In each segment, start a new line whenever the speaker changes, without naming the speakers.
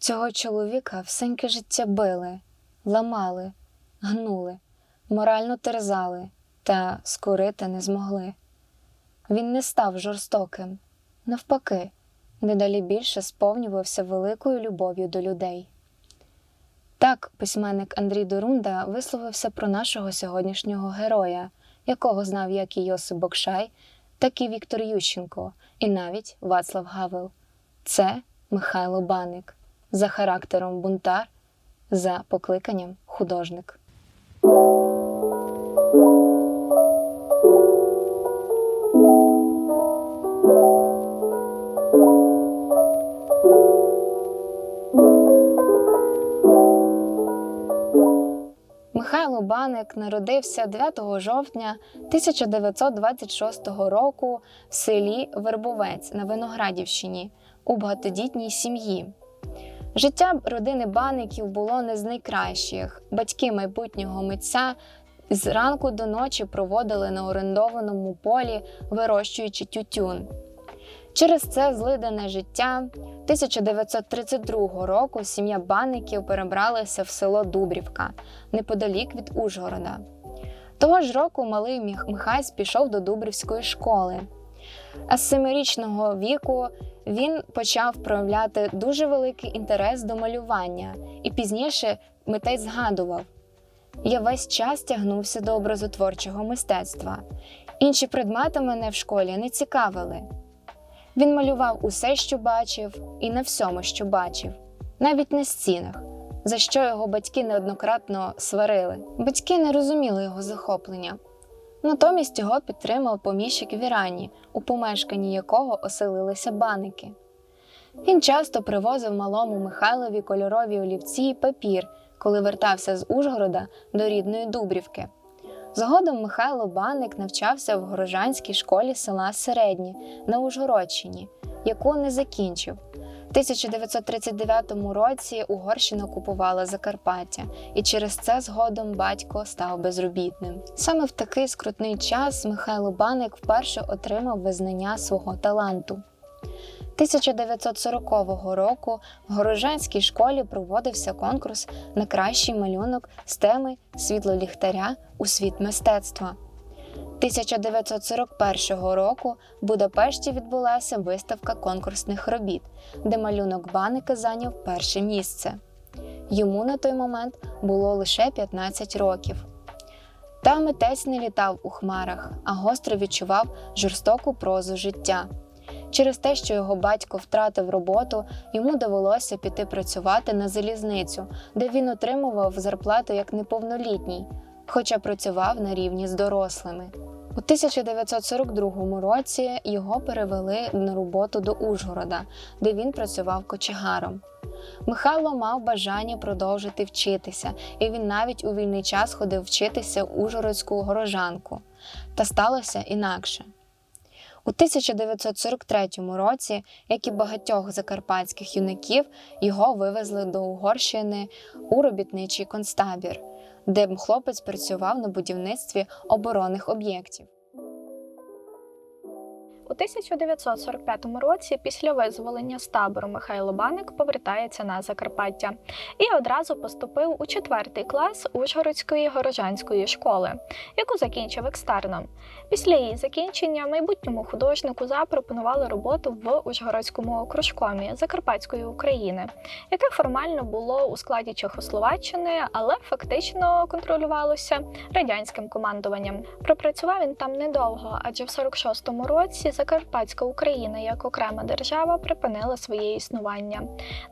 Цього чоловіка всеньке життя били, ламали, гнули, морально терзали та скорити не змогли. Він не став жорстоким, навпаки, дедалі більше сповнювався великою любов'ю до людей. Так, письменник Андрій Дорунда висловився про нашого сьогоднішнього героя, якого знав як і Йосип Бокшай, так і Віктор Ющенко, і навіть Вацлав Гавел. Це Михайло Баник, за характером бунтар, за покликанням художник. Михайло Баник народився 9 жовтня 1926 року в селі Вербовець на Виноградівщині у багатодітній сім'ї. Життя родини Баників було не з найкращих. Батьки майбутнього митця з ранку до ночі проводили на орендованому полі, вирощуючи тютюн. Через це злидане життя 1932 року сім'я Банників перебралася в село Дубрівка неподалік від Ужгорода. Того ж року малий Михась пішов до Дубрівської школи. А з семирічного віку він почав проявляти дуже великий інтерес до малювання, і пізніше митець згадував: я весь час тягнувся до образотворчого мистецтва. Інші предмети мене в школі не цікавили. Він малював усе, що бачив, і на всьому, що бачив, навіть на стінах, за що його батьки неоднократно сварили. Батьки не розуміли його захоплення. Натомість його підтримав поміщик Вірані, у помешканні якого оселилися баники. Він часто привозив малому Михайлові кольорові олівці і папір, коли вертався з Ужгорода до рідної Дубрівки. Згодом Михайло Баник навчався в горожанській школі села Середнє на Ужгородщині, яку не закінчив. У 1939 році Угорщина окупувала Закарпаття, і через це згодом батько став безробітним. Саме в такий скрутний час Михайло Баник вперше отримав визнання свого таланту. 1940 року в Горожанській школі проводився конкурс на кращий малюнок з теми світло ліхтаря у світ мистецтва. 1941 року в Будапешті відбулася виставка конкурсних робіт, де малюнок Баника зайняв перше місце. Йому на той момент було лише 15 років. Та митець не літав у хмарах, а гостро відчував жорстоку прозу життя. Через те, що його батько втратив роботу, йому довелося піти працювати на залізницю, де він отримував зарплату як неповнолітній, хоча працював на рівні з дорослими. У 1942 році його перевели на роботу до Ужгорода, де він працював кочегаром. Михайло мав бажання продовжити вчитися, і він навіть у вільний час ходив вчитися в Ужгородську горожанку. Та сталося інакше. У 1943 році, як і багатьох закарпатських юнаків, його вивезли до Угорщини у робітничий концтабір, де хлопець працював на будівництві оборонних об'єктів.
У 1945 році, після визволення з табору Михайло Баник повертається на Закарпаття і одразу поступив у четвертий клас Ужгородської горожанської школи, яку закінчив екстерном. Після її закінчення майбутньому художнику запропонували роботу в Ужгородському окружкомі Закарпатської України, яке формально було у складі Чехословаччини, але фактично контролювалося радянським командуванням. Пропрацював він там недовго, адже в 46-му році Закарпатська Україна як окрема держава припинила своє існування.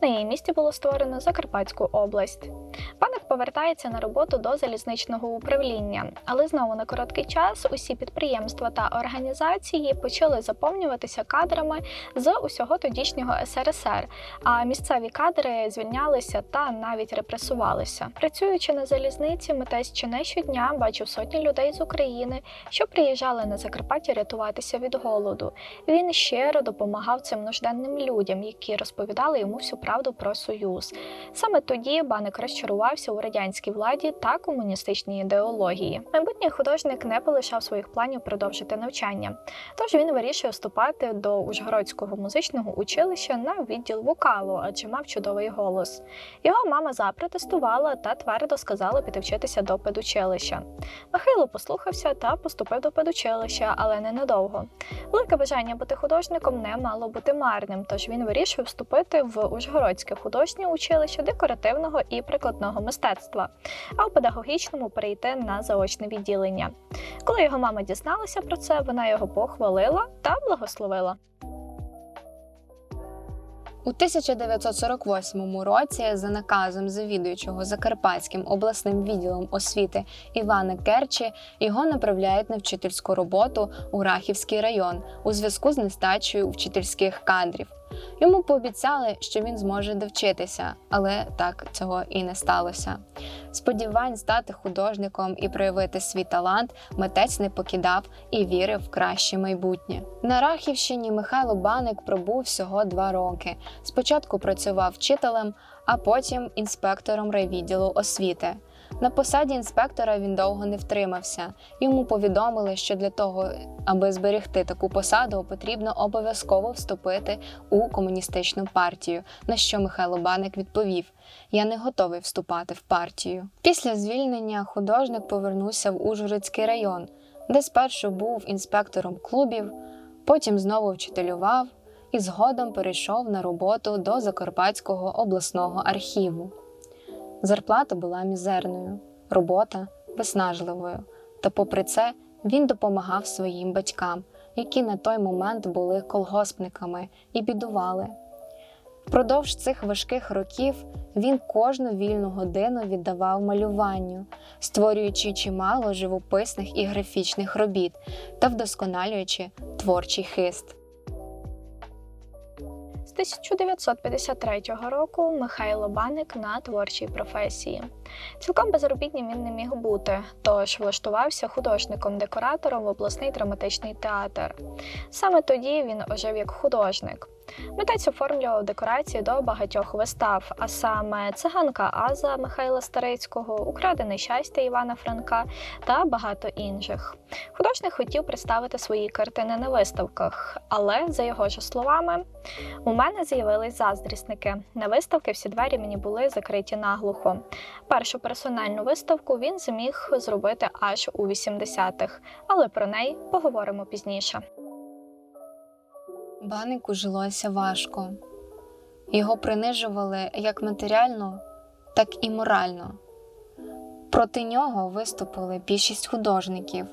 На її місці було створено Закарпатську область. Паник повертається на роботу до залізничного управління, але знову на короткий час усі підприємства та організації почали заповнюватися кадрами з усього тодішнього СРСР, а місцеві кадри звільнялися та навіть репресувалися. Працюючи на залізниці, митець чи не щодня бачив сотні людей з України, що приїжджали на Закарпаття рятуватися від голоду. Народу. Він щиро допомагав цим нужденним людям, які розповідали йому всю правду про союз. Саме тоді Баник розчарувався у радянській владі та комуністичній ідеології. Майбутній художник не полишав своїх планів продовжити навчання, тож він вирішує вступати до Ужгородського музичного училища на відділ вокалу, адже мав чудовий голос. Його мама запротестувала та твердо сказала піти вчитися до педучилища. Михайло послухався та поступив до педучилища, але ненадовго. Велике бажання бути художником не мало бути марним, тож він вирішив вступити в Ужгородське художнє училище декоративного і прикладного мистецтва, а у педагогічному перейти на заочне відділення. Коли його мама дізналася про це, вона його похвалила та благословила.
У 1948 році за наказом завідуючого Закарпатським обласним відділом освіти Івана Керчі його направляють на вчительську роботу у Рахівський район у зв'язку з нестачею вчительських кадрів. Йому пообіцяли, що він зможе довчитися, але так цього і не сталося. Сподівань стати художником і проявити свій талант митець не покидав і вірив в краще майбутнє. На Рахівщині Михайло Баник пробув всього два роки. Спочатку працював вчителем, а потім інспектором райвідділу освіти. На посаді інспектора він довго не втримався. Йому повідомили, що для того, аби зберегти таку посаду, потрібно обов'язково вступити у комуністичну партію. На що Михайло Баник відповів: Я не готовий вступати в партію. Після звільнення художник повернувся в Ужгородський район, де спершу був інспектором клубів, потім знову вчителював і згодом перейшов на роботу до Закарпатського обласного архіву. Зарплата була мізерною, робота виснажливою. Та, попри це, він допомагав своїм батькам, які на той момент були колгоспниками і бідували. Впродовж цих важких років він кожну вільну годину віддавав малюванню, створюючи чимало живописних і графічних робіт та вдосконалюючи творчий хист.
З 1953 року Михайло Баник на творчій професії. Цілком безробітнім він не міг бути, тож влаштувався художником-декоратором в обласний драматичний театр. Саме тоді він ожив як художник. Митець оформлював декорації до багатьох вистав, а саме циганка Аза Михайла Старицького, Украдене щастя Івана Франка та багато інших. Художник хотів представити свої картини на виставках, але, за його ж словами, у мене з'явились заздрісники. На виставки всі двері мені були закриті наглухо. Першу персональну виставку він зміг зробити аж у 80-х, але про неї поговоримо пізніше.
Банику жилося важко. Його принижували як матеріально, так і морально. Проти нього виступили більшість художників,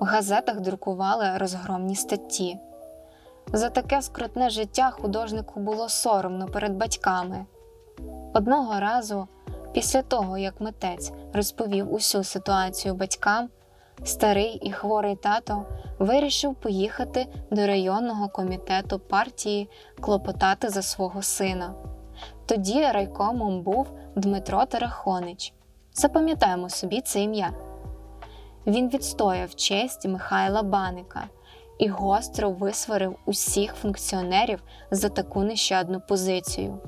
в газетах друкували розгромні статті. За таке скрутне життя художнику було соромно перед батьками. Одного разу, після того, як митець розповів усю ситуацію батькам, старий і хворий тато вирішив поїхати до районного комітету партії клопотати за свого сина. Тоді райкомом був Дмитро Терехонич. Запам'ятаємо собі це ім'я. Він відстояв честь Михайла Баника і гостро висварив усіх функціонерів за таку нещадну позицію.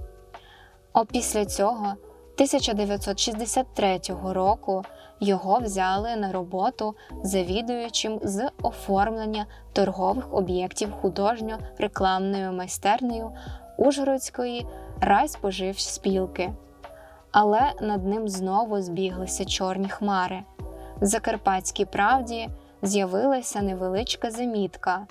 Опісля цього 1963 року його взяли на роботу завідуючим з оформлення торгових об'єктів художньо-рекламною майстернею Ужгородської райспоживспілки. Але над ним знову збіглися чорні хмари. В Закарпатській правді з'явилася невеличка замітка,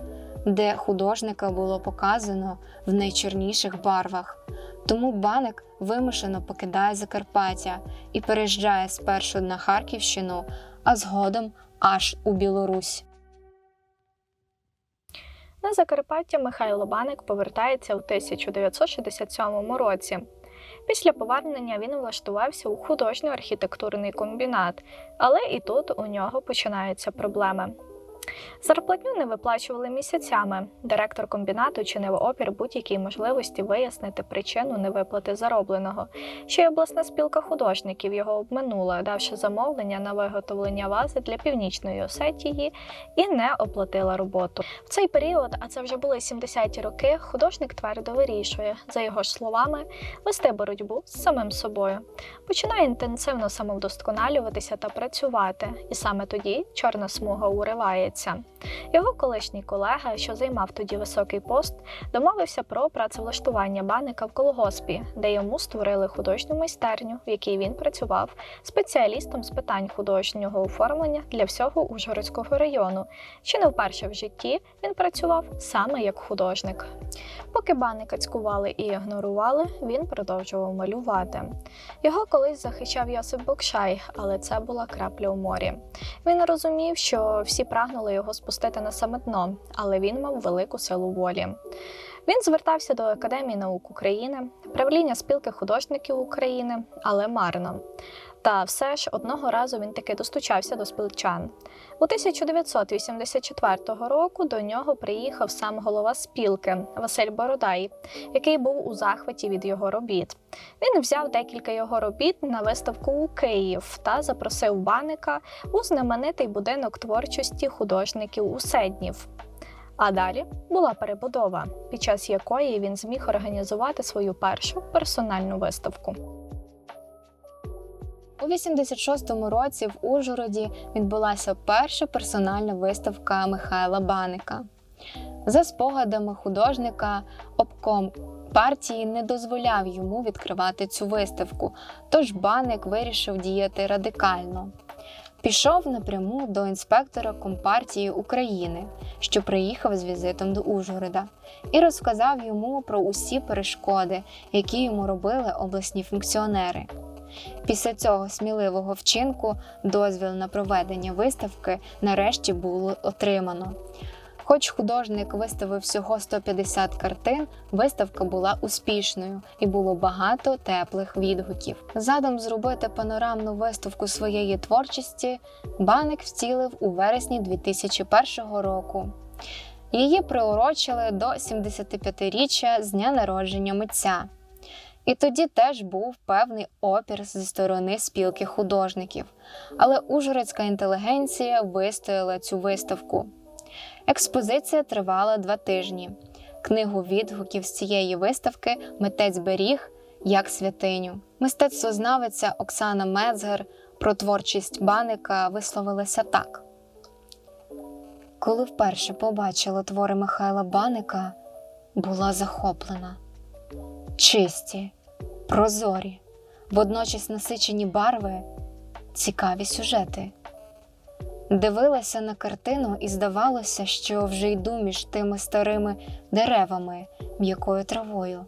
де художника було показано в найчорніших барвах. Тому баник вимушено покидає Закарпаття і переїжджає спершу на Харківщину, а згодом аж у Білорусь.
На Закарпаття Михайло Баник повертається у 1967 році. Після повернення він влаштувався у художньо-архітектурний комбінат, але і тут у нього починаються проблеми. Зарплатню не виплачували місяцями. Директор комбінату чинив опір будь-якій можливості вияснити причину невиплати заробленого. Ще й обласна спілка художників його обминула, давши замовлення на виготовлення вази для північної Осетії і не оплатила роботу. В цей період, а це вже були 70-ті роки, художник твердо вирішує, за його ж словами, вести боротьбу з самим собою. Починає інтенсивно самовдосконалюватися та працювати, і саме тоді чорна смуга уривається. Його колишній колега, що займав тоді високий пост, домовився про працевлаштування баника в колгоспі, де йому створили художню майстерню, в якій він працював спеціалістом з питань художнього оформлення для всього Ужгородського району. Чи не вперше в житті він працював саме як художник. Поки баника цькували і ігнорували, він продовжував малювати. Його колись захищав Йосип Бокшай, але це була крапля у морі. Він розумів, що всі прагнули його спустити на саме дно, але він мав велику силу волі. Він звертався до Академії наук України, правління спілки художників України, але марно. Та все ж одного разу він таки достучався до спілчан. У 1984 року до нього приїхав сам голова спілки Василь Бородай, який був у захваті від його робіт. Він взяв декілька його робіт на виставку у Київ та запросив баника у знаменитий будинок творчості художників у Седнів. А далі була перебудова, під час якої він зміг організувати свою першу персональну виставку.
У 86-му році в Ужгороді відбулася перша персональна виставка Михайла Баника. За спогадами художника, обком партії не дозволяв йому відкривати цю виставку, тож Баник вирішив діяти радикально. Пішов напряму до інспектора Компартії України, що приїхав з візитом до Ужгорода, і розказав йому про усі перешкоди, які йому робили обласні функціонери. Після цього сміливого вчинку дозвіл на проведення виставки нарешті було отримано. Хоч художник виставив всього 150 картин, виставка була успішною і було багато теплих відгуків. Задум зробити панорамну виставку своєї творчості Баник втілив у вересні 2001 року. Її приурочили до 75-річчя з дня народження митця. І тоді теж був певний опір зі сторони спілки художників, але ужгородська інтелігенція вистояла цю виставку. Експозиція тривала два тижні. Книгу відгуків з цієї виставки митець беріг як святиню. Мистецтвознавиця Оксана Мецгер про творчість баника висловилася так: коли вперше побачила твори Михайла Баника, була захоплена. Чисті, прозорі, водночас насичені барви, цікаві сюжети. Дивилася на картину і здавалося, що вже йду між тими старими деревами, м'якою травою,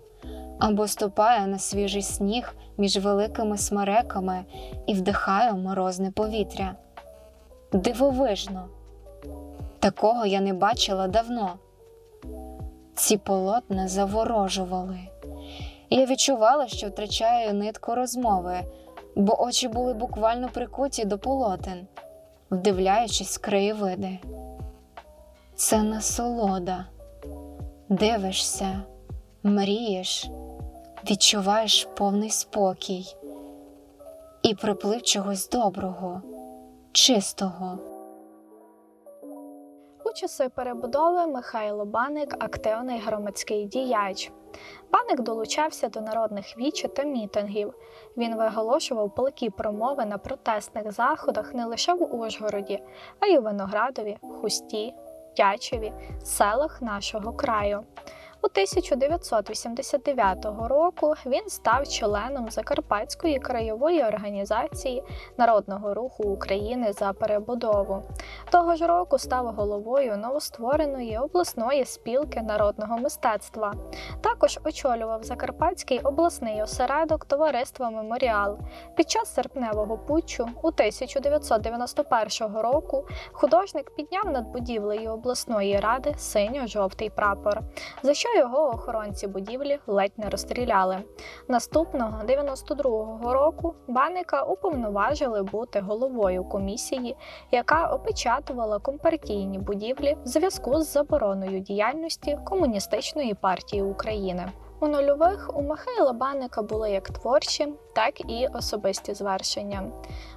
або ступаю на свіжий сніг між великими смереками і вдихаю морозне повітря. Дивовижно, такого я не бачила давно. Ці полотна заворожували. Я відчувала, що втрачаю нитку розмови, бо очі були буквально прикуті до полотен вдивляючись краєвиди. Це насолода. Дивишся, мрієш, відчуваєш повний спокій і приплив чогось доброго, чистого.
Часи перебудови Михайло Баник активний громадський діяч. Баник долучався до народних вічі та мітингів. Він виголошував палкі промови на протестних заходах не лише в Ужгороді, а й у Виноградові, Хусті, Тячеві, селах нашого краю. У 1989 року він став членом Закарпатської краєвої організації Народного руху України за перебудову. Того ж року став головою новоствореної обласної спілки народного мистецтва. Також очолював Закарпатський обласний осередок товариства Меморіал. Під час серпневого путчу у 1991 року художник підняв над будівлею обласної ради синьо-жовтий прапор, за що то його охоронці будівлі ледь не розстріляли. Наступного 92-го року Баника уповноважили бути головою комісії, яка опечатувала компартійні будівлі в зв'язку з забороною діяльності Комуністичної партії України. У нульових у Михайла Баника були як творчі, так і особисті звершення.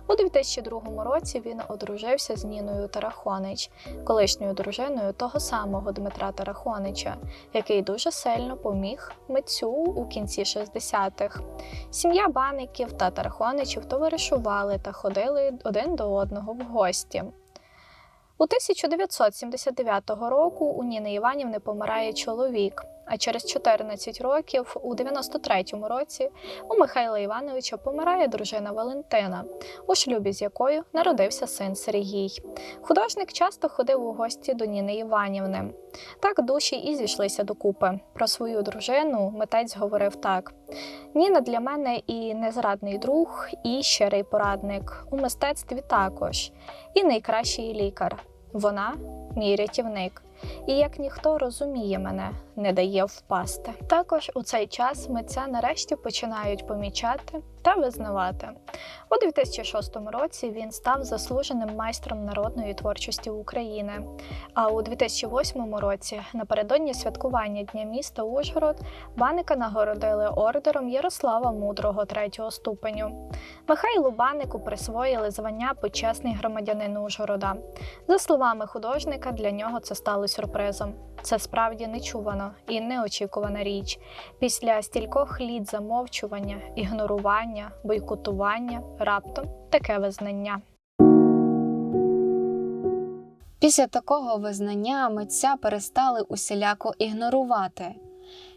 У 2002 році він одружився з Ніною Тарахонич, колишньою дружиною того самого Дмитра Тарахонича, який дуже сильно поміг митцю у кінці 60-х. Сім'я Баників та Тарахоничів товаришували та ходили один до одного в гості. У 1979 року у Ніни Іванівни помирає чоловік, а через 14 років, у 93-му році, у Михайла Івановича помирає дружина Валентина, у шлюбі з якою народився син Сергій. Художник часто ходив у гості до Ніни Іванівни. Так душі і зійшлися докупи. Про свою дружину митець говорив так: Ніна для мене і незрадний друг, і щирий порадник. У мистецтві також, і найкращий лікар. Вона мій рятівник. І як ніхто розуміє мене, не дає впасти. Також у цей час митця нарешті починають помічати та визнавати. У 2006 році він став заслуженим майстром народної творчості України. А у 2008 році, напередодні святкування Дня міста Ужгород, Баника нагородили ордером Ярослава Мудрого третього ступеню. Михайлу Банику присвоїли звання почесний громадянин Ужгорода. За словами художника, для нього це стало сюрпризом. Це справді нечувано і неочікувана річ. Після стількох літ замовчування, ігнорування, бойкотування, раптом таке визнання.
Після такого визнання митця перестали усіляко ігнорувати.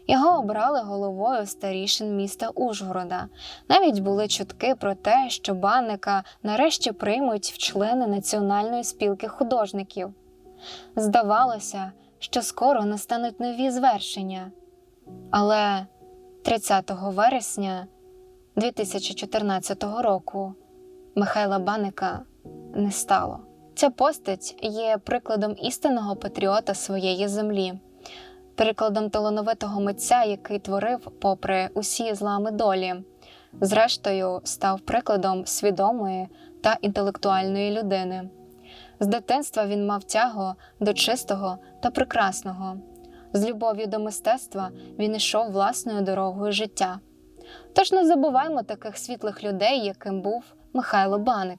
Його обрали головою старішин міста Ужгорода. Навіть були чутки про те, що банника нарешті приймуть в члени Національної спілки художників. Здавалося, що скоро настануть нові звершення. Але 30 вересня 2014 року Михайла Баника не стало. Ця постать є прикладом істинного патріота своєї землі, прикладом талановитого митця, який творив попри усі злами долі. Зрештою, став прикладом свідомої та інтелектуальної людини. З дитинства він мав тягу до чистого та прекрасного. З любов'ю до мистецтва він ішов власною дорогою життя. Тож не забуваймо таких світлих людей, яким був Михайло Баник.